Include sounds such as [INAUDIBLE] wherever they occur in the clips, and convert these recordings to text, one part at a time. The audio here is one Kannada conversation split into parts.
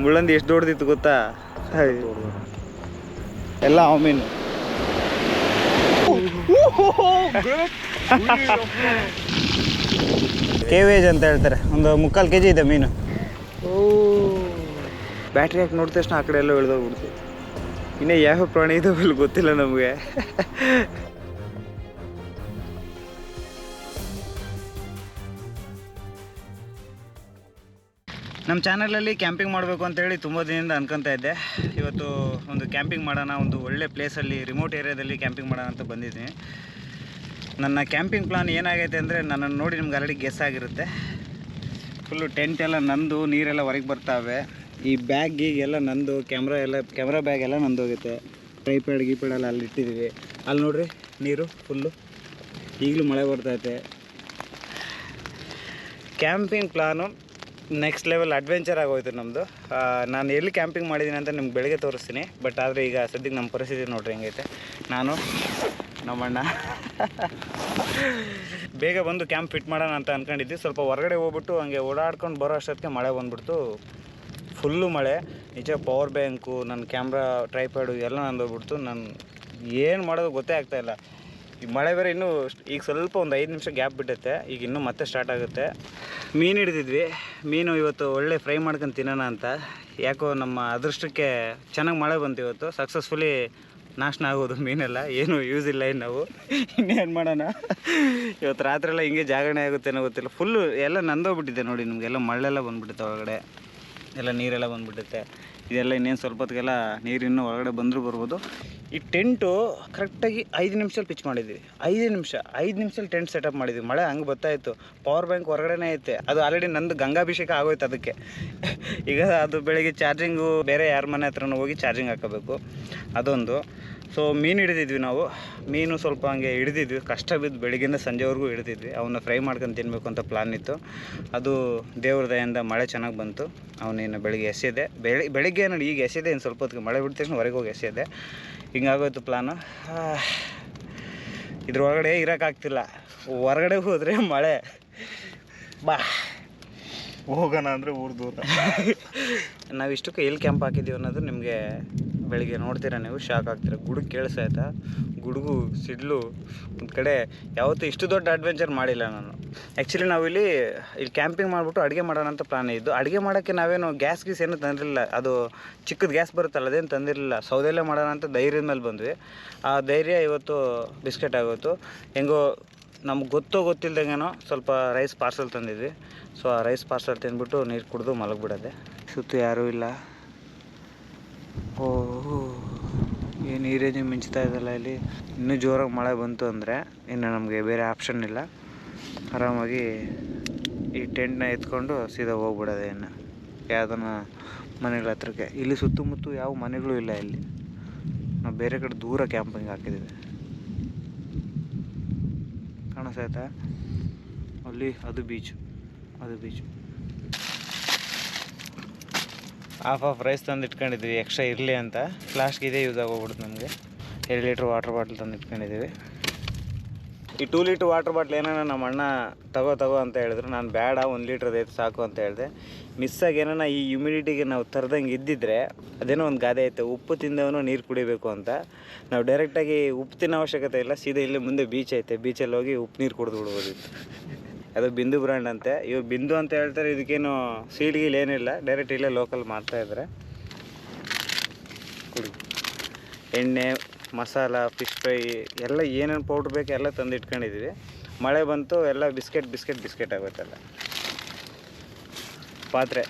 ಮುಳ್ಳಂದಿ ಎಷ್ಟು ದೊಡ್ಡದಿತ್ತು ಗೊತ್ತಾ? ಎಲ್ಲ ಅವ ಮೀನು ಕೇವೇಜ್ ಅಂತ ಹೇಳ್ತಾರೆ. ಒಂದು ಮುಕ್ಕಾಲು ಕೆ ಜಿ ಇದೆ ಮೀನು. ಬ್ಯಾಟ್ರಿ ಹಾಕಿ ನೋಡಿದ ತಕ್ಷಣ ಆ ಕಡೆ ಎಲ್ಲ ಇಳ್ದೋಗ್ಬಿಡ್ತು ಇನ್ನೇ ಯಾವ ಪ್ರಾಣಿ ಇದಾವಲ್ಲ ಗೊತ್ತಿಲ್ಲ ನಮಗೆ. ನಮ್ಮ ಚಾನಲಲ್ಲಿ ಕ್ಯಾಂಪಿಂಗ್ ಮಾಡಬೇಕು ಅಂತೇಳಿ ತುಂಬ ದಿನದಿಂದ ಅನ್ಕೊತಾ ಇದ್ದೆ. ಇವತ್ತು ಒಂದು ಕ್ಯಾಂಪಿಂಗ್ ಮಾಡೋಣ, ಒಂದು ಒಳ್ಳೆ ಪ್ಲೇಸಲ್ಲಿ ರಿಮೋಟ್ ಏರಿಯಾದಲ್ಲಿ ಕ್ಯಾಂಪಿಂಗ್ ಮಾಡೋಣ ಅಂತ ಬಂದಿದ್ದೀನಿ. ನನ್ನ ಕ್ಯಾಂಪಿಂಗ್ ಪ್ಲಾನ್ ಏನಾಗೈತೆ ಅಂದರೆ ನನ್ನನ್ನು ನೋಡಿ ನಿಮ್ಗೆ ಆಲ್ರೆಡಿ ಗೆಸ್ ಆಗಿರುತ್ತೆ. ಫುಲ್ಲು ಟೆಂಟ್ ಎಲ್ಲ ನಂದು, ನೀರೆಲ್ಲ ಹೊರಗೆ ಬರ್ತಾವೆ. ಈ ಬ್ಯಾಗ್ ಗೀಗೆಲ್ಲ ನಂದು ಕ್ಯಾಮ್ರಾ ಎಲ್ಲ ಕ್ಯಾಮ್ರಾ ಬ್ಯಾಗ್ ಎಲ್ಲ ನಂದು ಹೋಗುತ್ತೆ. ಟ್ರೈಪ್ಯಾಡ್ ಗೀಪ್ಯಾಡ್ ಎಲ್ಲ ಅಲ್ಲಿ ಇಟ್ಟಿದ್ದೀವಿ ಅಲ್ಲಿ ನೋಡ್ರಿ, ನೀರು ಫುಲ್ಲು ಈಗಲೂ ಮಳೆ ಬರ್ತೈತೆ camping plan next level adventure ಆಗೋಯ್ತು ನಮ್ಮದು ನಾನು ಎಲ್ಲಿ ಕ್ಯಾಂಪಿಂಗ್ ಮಾಡಿದ್ದೀನಿ ಅಂತ ನಿಮ್ಗೆ ಬೆಳಗ್ಗೆ ತೋರಿಸ್ತೀನಿ. ಬಟ್ ಆದರೆ ಈಗ ಸದ್ಯಕ್ಕೆ ನಮ್ಮ ಪರಿಸ್ಥಿತಿ ನೋಡ್ರಿ ಹೆಂಗೈತೆ. ನಾನು, ನಮ್ಮಣ್ಣ. ಬೇಗ ಬಂದು ಕ್ಯಾಂಪ್ ಫಿಟ್ ಮಾಡೋಣ ಅಂತ ಅಂದ್ಕೊಂಡಿದ್ವಿ ಸ್ವಲ್ಪ ಹೊರಗಡೆ ಹೋಗ್ಬಿಟ್ಟು ಹಂಗೆ ಓಡಾಡ್ಕೊಂಡು ಬರೋ ಅಷ್ಟೊತ್ತಿಗೆ ಮಳೆ ಬಂದುಬಿಡ್ತು. ಫುಲ್ಲು ಮಳೆ. ನಿಜ ಪವರ್ ಬ್ಯಾಂಕು ನನ್ನ ಕ್ಯಾಮ್ರಾ ಟ್ರೈಪ್ಯಾಡು ಎಲ್ಲ ನಂದು ಹೋಗ್ಬಿಡ್ತು ನಾನು ಏನು ಮಾಡೋದು ಗೊತ್ತೇ ಆಗ್ತಾಯಿಲ್ಲ ಈ ಮಳೆ ಬೇರೆ ಇನ್ನೂ ಈಗ ಸ್ವಲ್ಪ ಒಂದು ಐದು ನಿಮಿಷ ಗ್ಯಾಪ್ ಬಿಟ್ಟೈತೆ. ಈಗ ಇನ್ನೂ ಮತ್ತೆ ಸ್ಟಾರ್ಟ್ ಆಗುತ್ತೆ. ಮೀನು ಹಿಡಿದಿದ್ವಿ. ಮೀನು ಇವತ್ತು ಒಳ್ಳೆ ಫ್ರೈ ಮಾಡ್ಕೊಂಡು ತಿನ್ನೋಣ ಅಂತ. ಯಾಕೋ ನಮ್ಮ ಅದೃಷ್ಟಕ್ಕೆ ಚೆನ್ನಾಗಿ ಮಳೆ ಬಂತು ಇವತ್ತು. ಸಕ್ಸಸ್ಫುಲಿ ನಾಶನ ಆಗೋದು ಮೀನೆಲ್ಲ. ಏನು ಯೂಸ್ ಇಲ್ಲ ಇನ್ನು ನಾವು. ಇನ್ನೇನು ಮಾಡೋಣ? ಇವತ್ತು ರಾತ್ರಿ ಎಲ್ಲ ಹಿಂಗೆ ಜಾಗರಣೆ ಆಗುತ್ತೇನೋ ಗೊತ್ತಿಲ್ಲ. ಫುಲ್ಲು ಎಲ್ಲ ನಂದೋಗ್ಬಿಟ್ಟಿದೆ ನೋಡಿ. ನಿಮಗೆಲ್ಲ ಮಳೆಲ್ಲ ಬಂದ್ಬಿಟ್ಟಿದೆ ಒಳಗಡೆ. ಎಲ್ಲ ನೀರೆಲ್ಲ ಬಂದ್ಬಿಡುತ್ತೆ. ಇದೆಲ್ಲ ಇನ್ನೇನು ಸ್ವಲ್ಪ ಹೊತ್ತಿಗೆಲ್ಲ ಹೊರಗಡೆ ಇನ್ನೂ ಒಳಗಡೆ ಬಂದರೂ ಬರ್ಬೋದು. ಈ ಟೆಂಟು ಕರೆಕ್ಟಾಗಿ ಐದು ನಿಮಿಷದಲ್ಲಿ ಪಿಚ್ ಮಾಡಿದ್ವಿ. ಐದು ನಿಮಿಷ, ಐದು ನಿಮಿಷದಲ್ಲಿ ಟೆಂಟ್ ಸೆಟಪ್ ಮಾಡಿದ್ವಿ. ಮಳೆ ಹಂಗೆ ಬರ್ತಾಯಿತ್ತು ಪವರ್ ಬ್ಯಾಂಕ್ ಹೊರಗಡೆನೇ ಐತೆ. ಅದು ಆಲ್ರೆಡಿ ನಂದು ಗಂಗಾಭಿಷೇಕ ಆಗೋಯ್ತು ಅದಕ್ಕೆ. ಈಗ ಅದು ಬೆಳಗ್ಗೆ ಚಾರ್ಜಿಂಗು ಬೇರೆ ಯಾರ ಮನೆ ಹತ್ರನೂ ಹೋಗಿ ಚಾರ್ಜಿಂಗ್ ಹಾಕೋಬೇಕು. ಅದೊಂದು. ಸೊ ಮೀನು ಹಿಡಿದಿದ್ವಿ ನಾವು. ಮೀನು ಸ್ವಲ್ಪ ಹಂಗೆ ಹಿಡಿದಿದ್ವಿ. ಕಷ್ಟ ಬಿದ್ದು ಬೆಳಗ್ಗಿಂದ ಸಂಜೆವರೆಗೂ ಹಿಡಿದಿದ್ವಿ. ಅವನ್ನ ಫ್ರೈ ಮಾಡ್ಕೊಂಡು ತಿನ್ನಬೇಕು ಅಂತ ಪ್ಲಾನ್ ಇತ್ತು. ಅದು ದೇವ್ರ ದಯಿಂದ ಮಳೆ ಚೆನ್ನಾಗಿ ಬಂತು. ಅವನೇನು ಬೆಳಿಗ್ಗೆ ಎಸೆದೆ. ಬೆಳಿ ಬೆಳಗ್ಗೆ ನೋಡಿ ಈಗ ಎಸೆದೆ ಇನ್ನು ಸ್ವಲ್ಪ ಹೊತ್ತಿಗೆ. ಮಳೆ ಬಿಡ್ತ ಹೊರಗೆ ಹೋಗಿ ಎಸೆದೆ. ಹಿಂಗಾಗೋಯ್ತು ಪ್ಲಾನು ಇದ್ರೊಳಗಡೆ ಇರೋಕ್ಕಾಗ್ತಿಲ್ಲ. ಹೊರಗಡೆ ಹೋದರೆ ಮಳೆ. ಬಾ. ಹೋಗೋಣ ಅಂದರೆ ಊರು ದೂರ. [LAUGHS] ನಾವು ಇಷ್ಟಕ್ಕೆ ಎಲ್ಲಿ ಕ್ಯಾಂಪ್ ಹಾಕಿದ್ದೀವಿ ಅನ್ನೋದು ನಿಮಗೆ ಬೆಳಿಗ್ಗೆ ನೋಡ್ತೀರ ನೀವು? ಶಾಕ್ ಆಗ್ತೀರ. ಗುಡುಗು ಕೇಳಿಸಾಯ್ತಾ ಗುಡುಗು, ಸಿಡ್ಲು, ಒಂದು ಕಡೆ ಯಾವತ್ತೂ ಇಷ್ಟು ದೊಡ್ಡ ಅಡ್ವೆಂಚರ್ ಮಾಡಿಲ್ಲ ನಾನು. ಆ್ಯಕ್ಚುಲಿ ನಾವಿಲ್ಲಿ ಇಲ್ಲಿ ಕ್ಯಾಂಪಿಂಗ್ ಮಾಡಿಬಿಟ್ಟು ಅಡುಗೆ ಮಾಡೋಣ ಅಂತ ಪ್ಲಾನ್ ಇದ್ದು, ಅಡುಗೆ ಮಾಡೋಕ್ಕೆ ನಾವೇನು ಗ್ಯಾಸ್ ಗೀಸ್ ಏನು ತಂದಿರಲಿಲ್ಲ. ಅದು ಚಿಕ್ಕದ ಗ್ಯಾಸ್ ಬರುತ್ತಲ್ಲ, ಅದೇನು ತಂದಿರಲಿಲ್ಲ. ಸೌದೆಲ್ಲೇ ಮಾಡೋಣ ಅಂತ ಧೈರ್ಯದ ಮೇಲೆ ಬಂದ್ವಿ. ಆ ಧೈರ್ಯ ಇವತ್ತು ಬಿಸ್ಕೆಟ್ ಆಗೋಯ್ತು. ಹೆಂಗೋ ನಮ್ಗೆ ಗೊತ್ತೋ ಗೊತ್ತಿಲ್ದಂಗೆನೋ ಸ್ವಲ್ಪ ರೈಸ್ ಪಾರ್ಸಲ್ ತಂದಿದ್ವಿ. ಸೊ ಆ ರೈಸ್ ಪಾರ್ಸಲ್ ತಿಂದ್ಬಿಟ್ಟು ನೀರು ಕುಡಿದು ಮಲಗಿಬಿಡೋದೆ. ಸುತ್ತು ಯಾರೂ ಇಲ್ಲ. ಓ ಏನು ನೀವು ಮಿಂಚ್ತಾ ಇದ್ದಲ್ಲ ಇಲ್ಲಿ? ಇನ್ನೂ ಜೋರಾಗಿ ಮಳೆ ಬಂತು ಅಂದರೆ ಇನ್ನು ನಮಗೆ ಬೇರೆ ಆಪ್ಷನ್ ಇಲ್ಲ. ಆರಾಮಾಗಿ ಈ ಟೆಂಟ್ನ ಎತ್ಕೊಂಡು ಸೀದಾ ಹೋಗ್ಬಿಡೋದೆ ಇನ್ನು. ಯಾವುದನ್ನ ಮನೆಗಳ ಹತ್ರಕ್ಕೆ. ಇಲ್ಲಿ ಸುತ್ತಮುತ್ತ ಯಾವ ಮನೆಗಳು ಇಲ್ಲ ಇಲ್ಲಿ. ನಾವು ಬೇರೆ ಕಡೆ ದೂರ ಕ್ಯಾಂಪಿಂಗ್ ಹಾಕಿದ್ದೀವಿ ಕಾಣಿಸ್ತಾಯ್ತಾ ಅಲ್ಲಿ ಅದು ಬೀಚು ಅದು ಬೀಚು ಹಾಫ್ ಆಫ್ ರೈಸ್ ತಂದು ಇಟ್ಕೊಂಡಿದ್ವಿ. ಎಕ್ಸ್ಟ್ರಾ ಇರಲಿ ಅಂತ. ಫ್ಲಾಸ್ಕ್ ಇದೇ ಯೂಸ್ ಆಗೋಗ್ಬಿಡುತ್ತೆ ನಮಗೆ. ಎರಡು ಲೀಟ್ರ್ ವಾಟರ್ ಬಾಟ್ಲ್ ತಂದು ಇಟ್ಕೊಂಡಿದ್ದೀವಿ. ಈ ಟೂ ಲೀಟ್ರ್ ವಾಟರ್ ಬಾಟ್ಲ್ ಏನಾರ ನಮ್ಮ ಅಣ್ಣ ತಗೋ ತಗೋ ಅಂತ ಹೇಳಿದ್ರು. ನಾನು ಬೇಡ, ಒಂದು ಲೀಟ್ರ್ ಐತೆ, ಸಾಕು ಅಂತ ಹೇಳಿದೆ. ಮಿಸ್ಸಾಗಿ ಏನಾರ ಈ ಹ್ಯುಮಿಡಿಟಿಗೆ ನಾವು ತರದಂಗೆ ಇದ್ದಿದ್ರೆ ಅದೇನೋ ಒಂದು ಗಾದೆ ಐತೆ. ಉಪ್ಪು ತಿಂದವನು ನೀರು ಕುಡಿಬೇಕು ಅಂತ. ನಾವು ಡೈರೆಕ್ಟಾಗಿ ಉಪ್ಪು ತಿನ್ನೋ ಅವಶ್ಯಕತೆ ಇಲ್ಲ. ಸೀದಾ ಇಲ್ಲಿ ಮುಂದೆ ಬೀಚ್ ಐತೆ. ಬೀಚಲ್ಲಿ ಹೋಗಿ ಉಪ್ಪು ನೀರು ಕುಡಿದು ಬಿಡ್ಬೋದಿತ್ತು. ಅದು ಬಿಂದು ಬ್ರ್ಯಾಂಡ್ ಅಂತೆ. ಇವು ಬಿಂದು ಅಂತ ಹೇಳ್ತಾರೆ, ಇದಕ್ಕೇನು ಸೀಡ್ ಗೀಲ್ ಏನಿಲ್ಲ ಡೈರೆಕ್ಟ್ ಇಲ್ಲೇ ಲೋಕಲ್ ಮಾಡ್ತಾ ಇದ್ದಾರೆ ಕುಡಿ. ಎಣ್ಣೆ, ಮಸಾಲ ಫಿಶ್ ಫ್ರೈ ಎಲ್ಲ ಏನೇನು ಪೌಡ್ರ್ ಬೇಕು ಎಲ್ಲ ತಂದು ಇಟ್ಕೊಂಡಿದ್ದೀವಿ ಮಳೆ ಬಂತು, ಎಲ್ಲ ಬಿಸ್ಕೆಟ್ ಬಿಸ್ಕೆಟ್ ಬಿಸ್ಕೆಟ್ ಆಗುತ್ತಲ್ಲ ಪಾತ್ರೆ.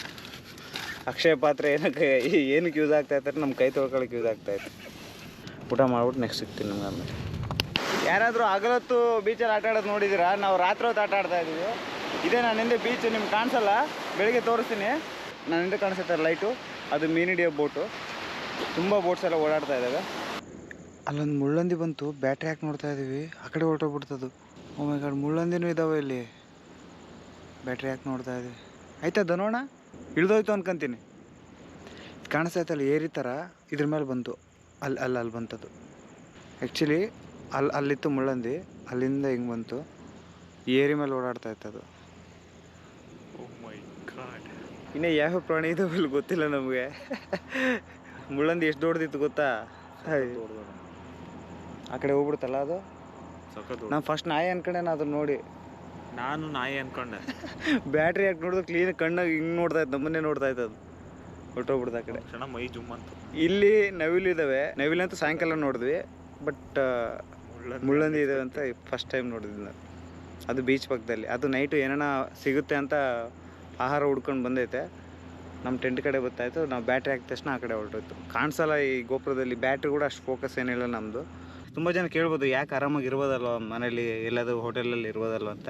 ಅಕ್ಷಯ ಪಾತ್ರೆ ಏನಕ್ಕೆ ಏನಕ್ಕೆ ಯೂಸ್ ಆಗ್ತಾಯಿರ್ತಾರೆ ನಮ್ಮ ಕೈ ತೊಳ್ಕೊಳಕ್ಕೆ ಯೂಸ್ ಆಗ್ತಾಯಿತ್ತು ಊಟ ಮಾಡ್ಬಿಟ್ಟು ನೆಕ್ಸ್ಟ್ ಸಿಗ್ತೀನಿ ನಮ್ಗೆ ಆಮೇಲೆ. ಯಾರಾದರೂ ಹಗಲೊತ್ತು ಬೀಚಲ್ಲಿ ಆಟ ಆಡೋದು ನೋಡಿದ್ದೀರಾ ನಾವು ರಾತ್ರಿ ಹೊತ್ತು ಆಟ ಆಡ್ತಾ ಇದ್ದೀವಿ. ಇದೇ ನಾನು ಹಿಂದೆ ಬೀಚ್ ನಿಮ್ಗೆ ಕಾಣಿಸಲ್ಲ? ಬೆಳಿಗ್ಗೆ ತೋರಿಸ್ತೀನಿ. ನಾನು ಹಿಂದೆ ಕಾಣಿಸುತ್ತೆ ಲೈಟು ಅದು ಮೀನ್ ಹಿಡಿಯೋ ಬೋಟು ತುಂಬ ಬೋಟ್ಸ್ ಎಲ್ಲ ಓಡಾಡ್ತಾ ಇದ್ದಾವೆ ಅಲ್ಲೊಂದು ಮುಳ್ಳಂದಿ ಬಂತು. ಬ್ಯಾಟ್ರಿ ಹಾಕಿ ನೋಡ್ತಾ ಇದ್ದೀವಿ. ಆ ಕಡೆ ಹೊರಟೋಗ್ಬಿಡ್ತದು. ಓ ಮೈ ಗಾಡ್ ಮುಳ್ಳಂದಿನೂ ಇದ್ದಾವೆ ಇಲ್ಲಿ. ಬ್ಯಾಟ್ರಿ ಹಾಕಿ ನೋಡ್ತಾ ಇದ್ದೀವಿ. ಆಯ್ತಾ ದನೋಣ? ಇಳ್ದೋಯ್ತು ಅನ್ಕೊಂತೀನಿ. ಕಾಣಿಸ್ತೈತಲ್ಲ ಏರಿ ಥರ ಇದ್ರ ಮೇಲೆ ಬಂತು. ಅಲ್ಲಿ ಅಲ್ಲಿ ಅಲ್ಲಿ ಬಂತದ್ದು ಆ್ಯಕ್ಚುಲಿ ಅಲ್ಲಿ ಅಲ್ಲಿತ್ತು ಮುಳ್ಳಂದಿ. ಅಲ್ಲಿಂದ ಹಿಂಗೆ ಬಂತು. ಏರಿ ಮೇಲೆ ಓಡಾಡ್ತಾ ಇತ್ತು ಅದು ಇನ್ನು ಯಾವ ಪ್ರಾಣಿ ಇದು ಇಲ್ಲಿ ಗೊತ್ತಿಲ್ಲ ನಮಗೆ. ಮುಳ್ಳಂದಿ ಎಷ್ಟು ದೊಡ್ಡದಿತ್ತು ಗೊತ್ತಾ. ಆ ಕಡೆ ಹೋಗ್ಬಿಡ್ತಲ್ಲ ಅದು? ನಾನು ಫಸ್ಟ್ ನಾಯಿ ಅನ್ಕೊಂಡೆ ಅದನ್ನ ನೋಡಿ. ನಾನು ನಾಯಿ ಅನ್ಕೊಂಡೆ. ಬ್ಯಾಟ್ರಿ ಯಾಕೆ ನೋಡಿದ್ರು ಕ್ಲೀನ್ ಕಣ್ಣಾಗ ಹಿಂಗೆ ನೋಡ್ತಾ ಇತ್ತು ನಮ್ಮನ್ನೇ ನೋಡ್ತಾ ಇತ್ತು ಅದು ಹೊಟ್ಟೋಗ್ಬಿಡ್ದು ಆ ಕಡೆ. ಕ್ಷಣ ಮೈ ಜುಮ್ ಅಂತ ಇಲ್ಲಿ ನವಿಲು ಇದ್ದಾವೆ ನವಿಲಂತೂ ಸಾಯಂಕಾಲ ನೋಡಿದ್ವಿ. ಬಟ್ ಮುಳ್ಳಂದಿ ಇದೆ ಅಂತ ಫಸ್ಟ್ ಟೈಮ್ ನೋಡಿದ್ವಿ ನಾನು ಅದು ಬೀಚ್ ಪಕ್ಕದಲ್ಲಿ. ಅದು ನೈಟು ಏನಾನ ಸಿಗುತ್ತೆ ಅಂತ ಆಹಾರ ಹುಡ್ಕೊಂಡು ಬಂದೈತೆ. ನಮ್ಮ ಟೆಂಟ್ ಕಡೆ ಗೊತ್ತಾಯಿತು. ನಾವು ಬ್ಯಾಟ್ರಿ ಹಾಕಿದ ತಕ್ಷಣ ಆ ಕಡೆ ಹೊರಟೋಯ್ತು. ಕಾಣಿಸಲ್ಲ ಈ ಗೋಪುರದಲ್ಲಿ ಬ್ಯಾಟ್ರಿ ಕೂಡ ಅಷ್ಟು ಫೋಕಸ್ ಏನಿಲ್ಲ ನಮ್ಮದು ತುಂಬ ಜನ ಕೇಳ್ಬೋದು ಯಾಕೆ ಆರಾಮಾಗಿ ಇರ್ಬೋದಲ್ವ ಮನೇಲಿ? ಎಲ್ಲಾದರೂ ಹೋಟೆಲಲ್ಲಿ ಇರ್ಬೋದಲ್ವ ಅಂತ.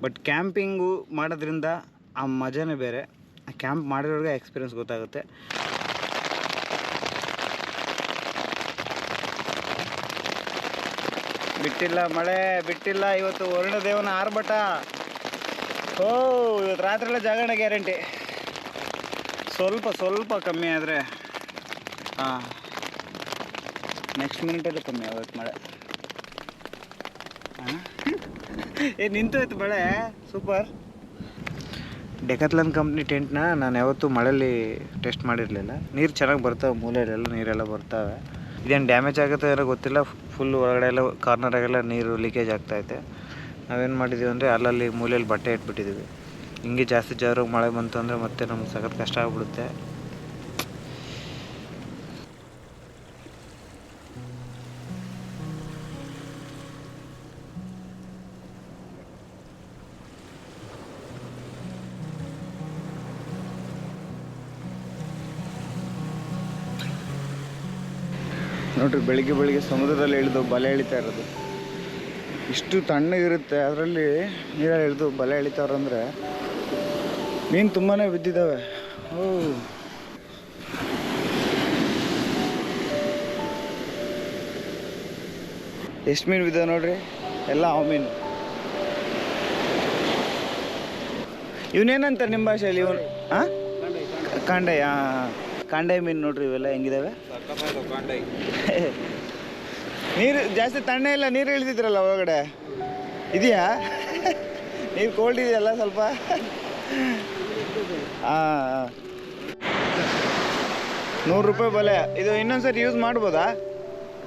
ಬಟ್ ಕ್ಯಾಂಪಿಂಗು ಮಾಡೋದ್ರಿಂದ ಆ ಮಜಾನೇ ಬೇರೆ. ಆ ಕ್ಯಾಂಪ್ ಮಾಡಿರೋರಿಗೆ ಎಕ್ಸ್ಪೀರಿಯನ್ಸ್ ಗೊತ್ತಾಗುತ್ತೆ. ಬಿಟ್ಟಿಲ್ಲ ಮಳೆ, ಬಿಟ್ಟಿಲ್ಲ ಇವತ್ತು ವರುಣ ದೇವನ ಆರ್ಭಟ. ಓ ಇವತ್ತು ರಾತ್ರಿ ಎಲ್ಲ ಜಾಗರಣೆ ಗ್ಯಾರಂಟಿ. ಸ್ವಲ್ಪ ಸ್ವಲ್ಪ ಕಮ್ಮಿ ಆದರೆ, ಹಾಂ. ನೆಕ್ಸ್ಟ್ ಮಿನಿಟಲ್ಲಿ ಕಮ್ಮಿ ಆಗೋಯ್ತು ಮಳೆ. ಹಾಂ? ಏ, ನಿಂತೋಯ್ತು ಮಳೆ. ಸೂಪರ್ ಡೆಕತ್ಲನ್ ಕಂಪ್ನಿ ಟೆಂಟ್ನ ನಾನು ಯಾವತ್ತೂ ಮಳೆಯಲ್ಲಿ ಟೆಸ್ಟ್ ಮಾಡಿರಲಿಲ್ಲ. ನೀರು ಚೆನ್ನಾಗಿ ಬರ್ತಾವೆ ಮೂಲೆಯಲ್ಲೆಲ್ಲ ನೀರೆಲ್ಲ ಬರ್ತವೆ. ಇದೇನು ಡ್ಯಾಮೇಜ್ ಆಗುತ್ತೆ ಏನೋ ಗೊತ್ತಿಲ್ಲ. ಫುಲ್ ಹೊರಗಡೆ ಎಲ್ಲ ಕಾರ್ನರಾಗೆಲ್ಲ ನೀರು ಲೀಕೇಜ್ ಆಗ್ತಾಯಿದೆ ನಾವೇನು ಮಾಡಿದ್ದೀವಿ ಅಂದರೆ ಅಲ್ಲಲ್ಲಿ ಮೂಲೆಯಲ್ಲಿ ಬಟ್ಟೆ ಇಟ್ಬಿಟ್ಟಿದ್ದೀವಿ ಹಿಂಗೆ ಜಾಸ್ತಿ ಜೋರಾಗಿ ಮಳೆ ಬಂತು ಅಂದರೆ ಮತ್ತೆ ನಮ್ಗೆ ಸಖತ್ ಕಷ್ಟ ಆಗ್ಬಿಡುತ್ತೆ. ನೋಡ್ರಿ, ಬೆಳಿಗ್ಗೆ ಬೆಳಿಗ್ಗೆ ಸಮುದ್ರದಲ್ಲಿ ಇಳಿದು ಬಲೆ ಎಳಿತಾ ಇರೋದು. ಇಷ್ಟು ತಣ್ಣಗಿರುತ್ತೆ ಅದರಲ್ಲಿ ನೀರಲ್ಲಿ ಇಳಿದು ಬಲೆ ಎಳಿತಾವ್ರಂದ್ರೆ ಮೀನು ತುಂಬಾ ಬಿದ್ದಿದ್ದಾವೆ. ಓ ಎಷ್ಟು ಮೀನು ಬಿದ್ದಾವೆ ನೋಡ್ರಿ? ಎಲ್ಲ ಆ ಮೀನು. ಇವನೇನಂತಾರೆ ನಿಮ್ಮ ಭಾಷೆಯಲ್ಲಿ? ಇವನು ಹಾಂ ಕಾಂಡಯ್ಯ ಕಾಂಡಾಯ ಮೀನು ನೋಡ್ರಿ ಇವೆಲ್ಲ ಹೆಂಗಿದಾವೆ? ನೀರು ಜಾಸ್ತಿ ತಣ್ಣೆ ಇಲ್ಲ, ನೀರು ಇಳಿದಿದ್ರಲ್ಲ ಒಳಗಡೆ? ಇದೆಯಾ? ನೀರು ಕೋಲ್ಡ್ ಇದೆಯಲ್ಲ ಸ್ವಲ್ಪ? ಹಾಂ ನೂರು ರೂಪಾಯಿ ಬಲೆ. ಇದು ಇನ್ನೊಂದ್ಸರಿ ಯೂಸ್ ಮಾಡ್ಬೋದಾ?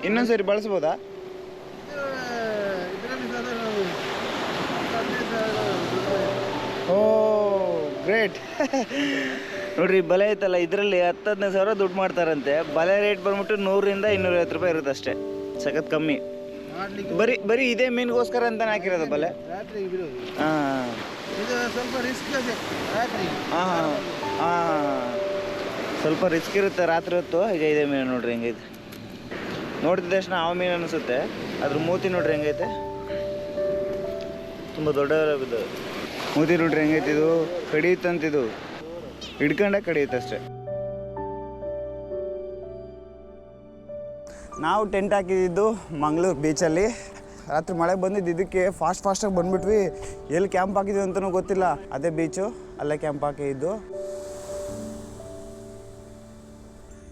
ಇನ್ನೊಂದ್ಸರಿ ಬಳಸ್ಬೋದಾ? ಓ ಗ್ರೇಟ್ ನೋಡ್ರಿ ಬಲೆ ಐತಲ್ಲ ಇದರಲ್ಲಿ ಹತ್ತು ಹದಿನೈದು ಸಾವಿರ ದುಡ್ಡು ಮಾಡ್ತಾರಂತೆ. ಬಲೆ ರೇಟ್ ಬಂದ್ಬಿಟ್ಟು ನೂರಿಂದ ಇನ್ನೂರೈವತ್ತು ರೂಪಾಯಿ ಇರುತ್ತೆ ಅಷ್ಟೇ. ಸಖತ್ ಕಮ್ಮಿ. ಬರೀ ಬರೀ ಇದೇ ಮೀನಿಗೋಸ್ಕರ ಅಂತ ಹಾಕಿರೋದು ಬಲೆ. ಹಾಂ ಹಾಂ ಹಾಂ ಸ್ವಲ್ಪ ರಿಸ್ಕ್ ಇರುತ್ತೆ ರಾತ್ರಿ ಹೊತ್ತು. ಈಗ ಇದೇ ಮೀನು ನೋಡ್ರಿ ಹೆಂಗೈತೆ. ನೋಡಿದ ತಕ್ಷಣ ಆ ಮೀನು ಅನಿಸುತ್ತೆ. ಅದ್ರ ಮೂತಿ ನೋಡ್ರಿ ಹೆಂಗೈತೆ. ತುಂಬ ದೊಡ್ಡ ಬಿದ್ದವೆ ಮೂತಿ ನೋಡ್ರಿ ಹೆಂಗೈತೆ ಇದು? ಕಡಿಯುತ್ತಂತಿದು ಹಿಡ್ಕೊಂಡೆ ಕಡಿಯುತ್ತೆ ಅಷ್ಟೇ. ನಾವು ಟೆಂಟ್ ಹಾಕಿದ್ದು ಮಂಗಳೂರು ಬೀಚಲ್ಲಿ ರಾತ್ರಿ ಮಳೆ ಬಂದಿದ್ದು ಇದಕ್ಕೆ ಫಾಸ್ಟ್ ಫಾಸ್ಟಾಗಿ ಬಂದ್ಬಿಟ್ವಿ. ಎಲ್ಲಿ ಕ್ಯಾಂಪ್ ಹಾಕಿದ್ವಿ ಅಂತಲೂ ಗೊತ್ತಿಲ್ಲ. ಅದೇ ಬೀಚು ಅಲ್ಲೇ ಕ್ಯಾಂಪ್ ಹಾಕಿದ್ದು.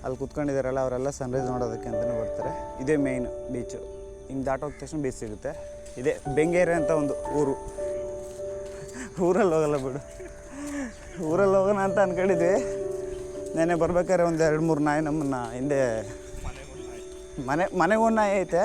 ಅಲ್ಲಿ ಕುತ್ಕೊಂಡಿದ್ದಾರಲ್ಲ, ಅವರೆಲ್ಲ ಸನ್ರೈಸ್ ನೋಡೋದಕ್ಕೆ ಅಂತಲೂ ಬರ್ತಾರೆ. ಇದೇ ಮೇಯ್ನ್ ಬೀಚು ಹಿಂಗೆ ದಾಟೋದ ತಕ್ಷಣ ಬೀಚ್ ಸಿಗುತ್ತೆ. ಇದೇ ಬೆಂಗೇರೆ ಅಂತ ಒಂದು ಊರು. ಊರಲ್ಲಿ ಹೋಗಲ್ಲ ಬಿಡು. ಊರಲ್ಲಿ ಹೋಗೋಣ ಅಂತ ಅಂದ್ಕೊಂಡಿದ್ವಿ ನೆನೆ ಬರ್ಬೇಕಾದ್ರೆ ಒಂದು ಎರಡು ಮೂರು ನಾಯಿ ನಮ್ಮನ್ನು ಹಿಂದೆ ಮನೆ ಮನೆಗೂ ನಾಯಿ ಐತೆ.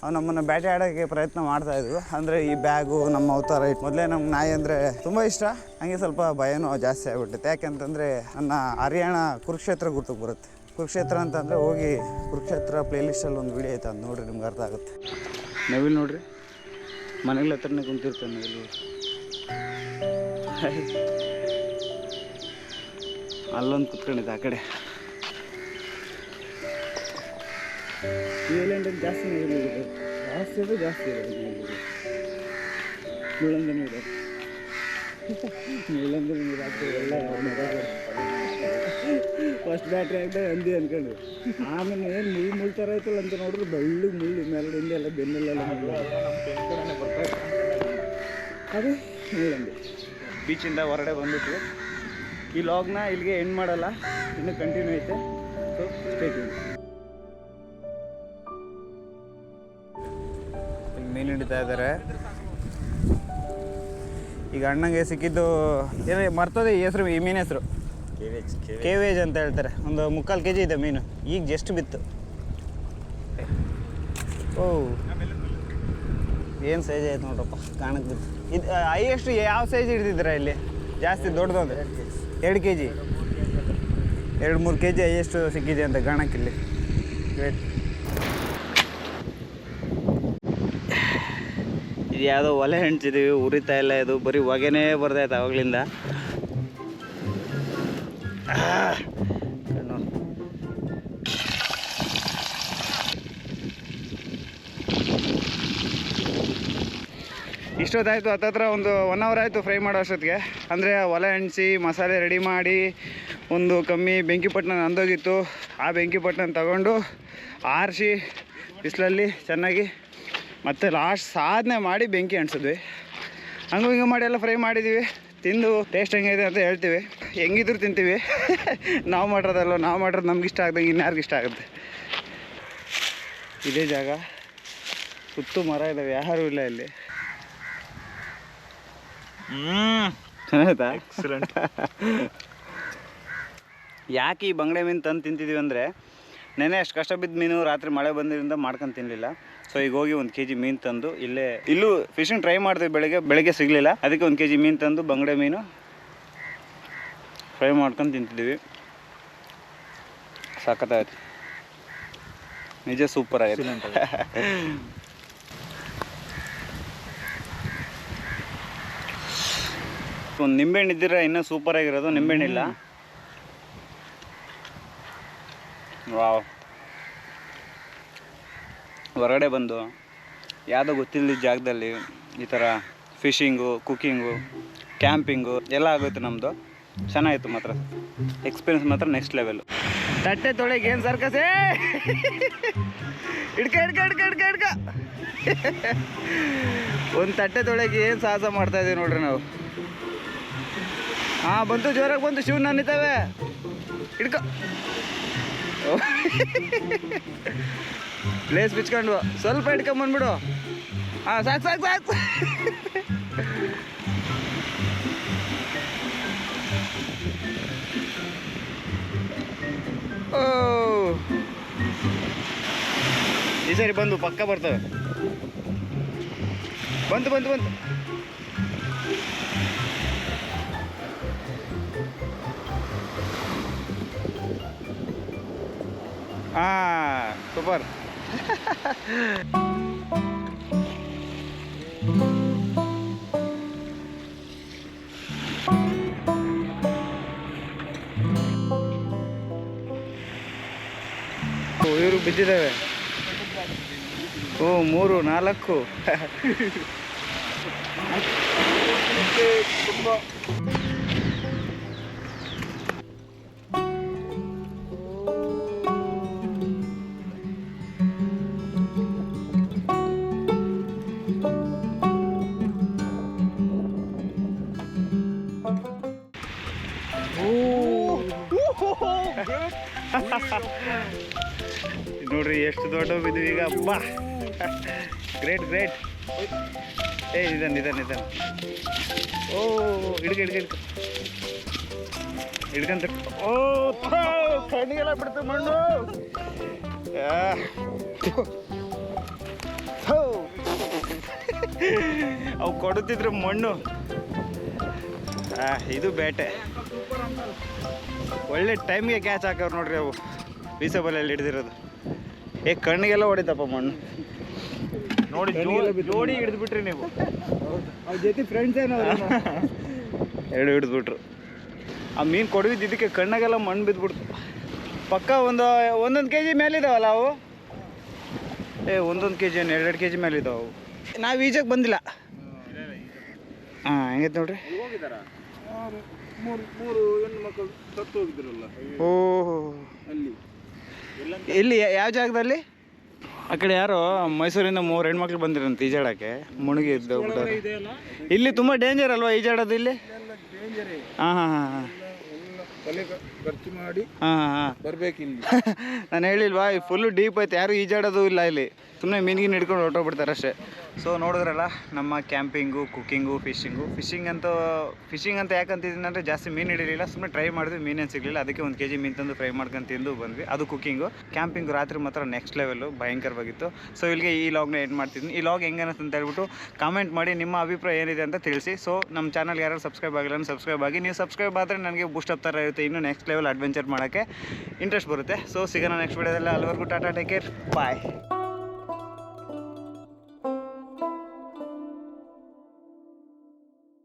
ಅವು ನಮ್ಮನ್ನು ಬೇಟೆ ಆಡೋಕ್ಕೆ ಪ್ರಯತ್ನ ಮಾಡ್ತಾ ಇದ್ವು. ಅಂದರೆ ಈ ಬ್ಯಾಗು, ನಮ್ಮ ಅವತಾರ ಮೊದಲೇ ನಮ್ಮ ನಾಯಿ ಅಂದರೆ ತುಂಬ ಇಷ್ಟ. ಹಂಗೆ ಸ್ವಲ್ಪ ಭಯನೂ ಜಾಸ್ತಿ ಆಗ್ಬಿಟ್ಟಿತ್ತು. ಯಾಕೆಂತಂದರೆ ನನ್ನ ಹರಿಯಾಣ ಕುರುಕ್ಷೇತ್ರ ಗುರ್ತಕ್ಕೆ ಬರುತ್ತೆ. ಕುರುಕ್ಷೇತ್ರ ಅಂತಂದರೆ ಹೋಗಿ ಕುರುಕ್ಷೇತ್ರ ಪ್ಲೇಲಿಸ್ಟಲ್ಲಿ ಒಂದು ವಿಡಿಯೋ ಐತೆ, ಅದು ನೋಡಿರಿ, ನಿಮ್ಗೆ ಅರ್ಥ ಆಗುತ್ತೆ. ನವಿಲ್ ನೋಡಿರಿ. ಮನೆಗಳ ಹತ್ರನೇ ಕುಂತಿರ್ತಾನೆ ನವಿಲು ಅಲ್ಲೊಂದು ಕುತ್ಕೊಂಡಿದ್ದೆ ಆ ಕಡೆ. ಈ ಜಾಸ್ತಿ ನೀರು ಇದೆ ಜಾಸ್ತಿ ಅಂದರೆ ಜಾಸ್ತಿ ಇದೆ. ನವಿಲು ಮುಳ್ಳಂದನೂ ಇದೆ ಮುಳ್ಳಂದನೂ ನೀರು ಹಾಕ್ತೀವಿ ಎಲ್ಲ ಫಸ್ಟ್ ಬ್ಯಾಟ್ರಿ ಹಾಕ್ದೆ ಅಂದಿ ಅಂದ್ಕೊಂಡು ಆಮೇಲೆ ಏನು ಮುಳ್ಳು ಮುಳ್ಳು ಥರ ಐತಲ್ಲ ಅಂತ ನೋಡಿದ್ರೆ ಬೆಳ್ಳು ಮುಳ್ಳು ಹಿಂದೆ ಎಲ್ಲ ಬೆನ್ನೆಲ್ಲ ಮುಳ್ಳು. ಅದೇ. ಬೀಚಿಂದ ಹೊರಗಡೆ ಬಂದ್ಬಿಟ್ವಿ. ಈ ಲಾಗ್ನ ಇಲ್ಲಿಗೆ ಎಂಡ್ ಮಾಡಲ್ಲ. ಇನ್ನು ಕಂಟಿನ್ಯೂ ಐತೆ. ಸೊ ಸ್ಟೇಟ್ ಇಲ್ಲಿ ಮೀನು ಹಿಡಿತಾ ಇದ್ದಾರೆ ಈಗ ಅಣ್ಣಂಗೆ ಸಿಕ್ಕಿದ್ದು ಏನೇ ಮರ್ತದೆ ಈ ಹೆಸರು ಈ ಮೀನು ಹೆಸರು. ಕೇವೇಜ್ ಅಂತ ಹೇಳ್ತಾರೆ. ಒಂದು ಮುಕ್ಕಾಲು ಕೆ ಜಿ ಇದೆ ಮೀನು. ಈಗ ಜಸ್ಟ್ ಬಿತ್ತು. ಓ ಏನು ಸೈಜ್ ಆಯ್ತು ನೋಡ್ರಪ್ಪ ಕಾಣಕ್ಕೆ ಇದು ಹೈಯೆಸ್ಟ್ ಯಾವ ಸೈಜ್ ಹಿಡಿದಿದ್ರ ಇಲ್ಲಿ? ಜಾಸ್ತಿ ದೊಡ್ಡದೊಂದು ಎರಡು ಕೆ ಜಿ ಎರಡು ಮೂರು ಕೆ ಜಿ ಹೈಯೆಸ್ಟ್ ಸಿಕ್ಕಿದೆ ಅಂತ ಗಾಣಕ್ಕಿಲ್ಲಿ ಗ್ರೇಟ್ ಇದು ಯಾವುದೋ ಒಲೆ ಹೆಣ್ಸಿದೀವಿ, ಉರಿತಾ ಇಲ್ಲ ಇದು, ಬರೀ ಹೊಗೆನೇ ಬರ್ದಾಯ್ತು ಅವಾಗಲಿಂದ. ಇಷ್ಟೊತ್ತಾಯಿತು ಹತ್ರ ಒಂದು ಒನ್ ಅವರ್ ಆಯಿತು ಫ್ರೈ ಮಾಡೋ ಅಷ್ಟೊತ್ತಿಗೆ. ಅಂದರೆ ಒಲೆ ಹಣ್ಸಿ ಮಸಾಲೆ ರೆಡಿ ಮಾಡಿ, ಒಂದು ಕಮ್ಮಿ ಬೆಂಕಿ ಪಟ್ಟಣ ಅಂದೋಗಿತ್ತು ಆ ಬೆಂಕಿ ಪಟ್ಟಣ ತಗೊಂಡು ಆರಿಸಿ ಬಿಸಿಲಲ್ಲಿ ಚೆನ್ನಾಗಿ ಮತ್ತೆ ಲಾಸ್ಟ್ ಸಾಧನೆ ಮಾಡಿ ಬೆಂಕಿ ಅಣಿಸಿದ್ವಿ ಹಂಗೂ ಹಿಂಗೆ ಮಾಡಿ ಎಲ್ಲ ಫ್ರೈ ಮಾಡಿದ್ದೀವಿ ತಿಂದು ಟೇಸ್ಟ್ ಹೆಂಗಿದೆ ಅಂತ ಹೇಳ್ತೀವಿ. ಹೆಂಗಿದ್ರು ತಿಂತೀವಿ. [LAUGHS] ನಾವು ಮಾಡೋದಲ್ಲ ನಾವು ಮಾಡಿರೋದು ನಮ್ಗೆ ಇಷ್ಟ ಆಗ್ದಂಗೆ ಇನ್ಯಾರಿಗೆ ಇಷ್ಟ ಆಗುತ್ತೆ. ಇದೇ ಜಾಗ. ಸುತ್ತು ಮರ ಇದ್ದಾವೆ ಯಾರೂ ಇಲ್ಲ ಇಲ್ಲಿ. ಹ್ಮ್. [LAUGHS] ಚೆನ್ನಾಯ್ತಾ ಎಕ್ಸಲೆಂಟ್ [LAUGHS] ಯಾಕೆ ಈ ಬಂಗಡೆ ಮೀನು ತಂದು ತಿಂತಿದ್ದೀವಿ ಅಂದರೆ ನೆನೆ ಅಷ್ಟು ಕಷ್ಟ ಬಿದ್ದ ಮೀನು ರಾತ್ರಿ ಮಳೆ ಬಂದಿದ್ದರಿಂದ ಮಾಡ್ಕೊಂಡು ತಿನ್ನಲಿಲ್ಲ ಸೊ ಈಗ ಹೋಗಿ ಒಂದು ಕೆ ಜಿ ಮೀನು ತಂದು ಇಲ್ಲೇ ಇಲ್ಲೂ ಫಿಶಿಂಗ್ ಟ್ರೈ ಮಾಡಿದೆ ಬೆಳಗ್ಗೆ ಬೆಳಗ್ಗೆ ಸಿಗಲಿಲ್ಲ. ಅದಕ್ಕೆ ಒಂದು ಕೆ ಜಿ ಮೀನು ತಂದು ಬಂಗಡೆ ಮೀನು ಫ್ರೈ ಮಾಡ್ಕೊಂಡು ತಿಂತಿದ್ದೀವಿ ಸಖತ್ತಾಯ್ತು ನಿಜ ಸೂಪರ್ ಆಗಿದೆ [LAUGHS] ಒಂದು ನಿಂಬೆಹಣ್ಣು ಇದ್ದಿರ ಇನ್ನೂ ಸೂಪರ್ ಆಗಿರೋದು. ನಿಂಬೆಹಣ್ಣಿಲ್ಲ. ವಾವ್. ಹೊರಗಡೆ ಬಂದು ಯಾವುದೋ ಗೊತ್ತಿಲ್ಲದ ಜಾಗದಲ್ಲಿ ಈ ಥರ ಫಿಶಿಂಗು ಕುಕ್ಕಿಂಗು ಕ್ಯಾಂಪಿಂಗು ಎಲ್ಲ ಆಗೋಯ್ತು ನಮ್ಮದು ಚೆನ್ನಾಗಿತ್ತು ಮಾತ್ರ. ಎಕ್ಸ್ಪೀರಿಯನ್ಸ್ ಮಾತ್ರ ನೆಕ್ಸ್ಟ್ ಲೆವೆಲ್ ತಟ್ಟೆ ತೊಳೆಗೆ ಏನು ಸರ್ಕಸೇ. ಹಿಡ್ಕ ಹಿಡ್ಕ ಹಿಡ್ಕ ಹಿಡ್ಕ ಹಿಡ್ಕ. ಒಂದು ತಟ್ಟೆ ತೊಳೆಗೆ ಏನು ಸಾಹಸ ಮಾಡ್ತಾ ಇದೀವಿ ನೋಡ್ರಿ ನಾವು. ಹಾಂ, ಬಂತು, ಜೋರಾಗಿ ಬಂತು, ಶಿವನ ನಿಂತವೆ ಹಿಡ್ಕ. ಪ್ಲೇಸ್ ಬಿಚ್ಕೊಂಡು, ಸ್ವಲ್ಪ ಹಿಡ್ಕೊಂಬಂದ್ಬಿಡು. ಹಾ, ಸಾಕು ಸಾಕು ಸಾಕು. ಓ. ಈ ಸರಿ ಬಂದು ಪಕ್ಕ ಬರ್ತವೆ. ಬಂತು ಬಂತು ಬಂತು. ಹಾಂ ಸೂಪರ್. ಇವರು ಬಿದ್ದಿದ್ದಾವೆ. ಓ ಮೂರು ನಾಲ್ಕು. [LAUGHS] ನೋಡ್ರಿ, ಎಷ್ಟು ದೊಡ್ಡ ಬಿದ್ವಿ ಈಗ. ಅಬ್ಬಾ ಗ್ರೇಟ್ ಗ್ರೇಟ್ ಏ ನಿಧಾನ ನಿಧಾನ ನಿಧಾನ ಓ, ಹಿಡ್ಕ ಹಿಡ್ಕ ಹಿಡ್ಕ. ಹಿಡ್ಕಂತ ಓ ಕಣ್ಣಿಗೆಲ್ಲ ಬಿಡ್ತು ಮಣ್ಣು. ಅವು ಕೊಡುತ್ತಿದ್ರು ಮಣ್ಣು. ಇದು ಬೇಟೆ. ಒಳ್ಳೆ ಟೈಮ್ಗೆ ಕ್ಯಾಚ್ ಹಾಕವ್ರು ನೋಡ್ರಿ ಅವು. ಬೀಸಬಲಲ್ಲಿ ಹಿಡ್ದಿರೋದು. ಏ ಕಣ್ಣಿಗೆಲ್ಲ ಹೊಡಿತಪ್ಪ ಮಣ್ಣು. ನೋಡಿ ಜೋಡಿ ಹಿಡಿದ್ಬಿಟ್ರಿ ನೀವು. ಜೊತೆ ಫ್ರೆಂಡ್ಸ್ ಏನೋ ಎರಡು ಹಿಡಿದ್ಬಿಟ್ರು. ಆ ಮೀನು ಕೊಡವಿದ್ದು ಇದಕ್ಕೆ ಕಣ್ಣಾಗೆಲ್ಲ ಮಣ್ಣು ಬಿದ್ದುಬಿಡ್ತು. ಪಕ್ಕ ಒಂದು ಒಂದೊಂದು ಕೆ ಜಿ ಮೇಲಿದ್ದಾವಲ್ಲ ಅವು? ಏ ಒಂದೊಂದು ಕೆ ಜಿ ಏನು ಎರಡೆರಡು ಕೆ ಜಿ ಮೇಲಿದಾವೆ ಅವು ನಾವು ಈಜಕ್ಕೆ ಬಂದಿಲ್ಲ. ಹಾಂ ಹೆಂಗೈತೆ ನೋಡ್ರಿ? ಮೂರು ಮೂರು ಹೆಣ್ಣು ಮಕ್ಕಳು ಸತ್ತು ಹೋಗಿದ್ರಲ್ಲ? ಓಹೋ. ಅಲ್ಲಿ. ಇಲ್ಲಿ ಯಾವ ಜಾಗದಲ್ಲಿ? ಆ ಕಡೆ ಯಾರೋ ಮೈಸೂರಿಂದ ಮೂರು ಹೆಣ್ಮಕ್ಳು ಬಂದಿರಂತೆ ಈಜಾಡಕ್ಕೆ. ಮುಳುಗಿ ಇದ್ದು ಇಲ್ಲಿ ತುಂಬ ಡೇಂಜರ್ ಅಲ್ವಾ ಈಜಾಡೋದು ಇಲ್ಲಿ? ಹಾ ಹಾಂ ಹಾಂ ಹಾಂ. ಎಲ್ಲ ಖರ್ಚು ಮಾಡಿ ಹಾಂ ಹಾಂ. ಬರ್ಬೇಕು ಇಲ್ಲಿ [LAUGHS] ನಾನು ಹೇಳಿಲ್ವಾ ಫುಲ್ಲು ಡೀಪ್ ಐತೆ ಯಾರು ಈಜಾಡೋದು ಇಲ್ಲ ಇಲ್ಲಿ. ಸುಮ್ಮನೆ ಮೀನಿಗೆ ಹಿಡ್ಕೊಂಡು ಹೊರಟೋಗ್ಬಿಡ್ತಾರೆ ಅಷ್ಟೇ. ಸೊ ನೋಡಿದ್ರಲ್ಲ ನಮ್ಮ ಕ್ಯಾಂಪಿಂಗು ಕುಕ್ಕಿಂಗು ಫಿಶಿಂಗು ಫಿಶಿಂಗ್ ಅಂತೂ ಫಿಶಿಂಗ್ ಅಂತ ಯಾಕಂತಿದ್ದೀನಿ ಅಂದರೆ ಜಾಸ್ತಿ ಮೀನು ಹಿಡಿಲಿಲ್ಲ ಸುಮ್ಮನೆ ಟ್ರೈ ಮಾಡಿದ್ವಿ ಮೀನೇನು ಸಿಗಲಿಲ್ಲ. ಅದಕ್ಕೆ ಒಂದು ಕೆ ಜಿ ಮೀನು ತಂದು ಫ್ರೈ ಮಾಡ್ಕೊಂಡು ತಿಂದು ಬಂದ್ವಿ. ಅದು ಕುಕ್ಕಿಂಗು ಕ್ಯಾಂಪಿಂಗ್ ರಾತ್ರಿ ಮಾತ್ರ ನೆಕ್ಸ್ಟ್ ಲೆವೆಲ್ಲು ಭಯಂಕರವಾಗಿತ್ತು. ಸೊ ಇಲ್ಲಿಗೆ ಈ ಲಾಗ್ನ ಎಂಡ್ ಮಾಡ್ತಿದ್ದೀನಿ? ಈ ಲಾಗ್ ಹೆಂಗೆ ಅನ್ನಿಸ್ತು ಅಂತ ಹೇಳ್ಬಿಟ್ಟು ಕಾಮೆಂಟ್ ಮಾಡಿ ನಿಮ್ಮ ಅಭಿಪ್ರಾಯ ಏನಿದೆ ಅಂತ ತಿಳಿಸಿ. ಸೊ ನಮ್ಮ ಚಾನಲ್ ಯಾರು ಸಬ್ಸ್ಕ್ರೈಬ್ ಆಗಿಲ್ಲ ಸಬ್ಸ್ಕ್ರೈಬ್ ಆಗಿ. ನೀವು ಸಬ್ಸ್ಕ್ರೈಬ್ ಆದರೆ ನನಗೆ ಬೂಸ್ಟ್ ಅಪ್ ಥರ ಇರುತ್ತೆ. ಇನ್ನೂ ಲೆವೆಲ್ ಅಡ್ವೆಂಚರ್ ಮಾಡೋಕ್ಕೆ ಇಂಟ್ರೆಸ್ಟ್ ಬರುತ್ತೆ. ಸೊ ಸಿಗೋಣ ನೆಕ್ಸ್ಟ್ ವೀಡಿಯೋದಲ್ಲಿ ಅಲ್ಲಿವರೆಗೂ ಟಾಟಾ ಟೇಕ್ ಕೇರ್. ಬಾಯ್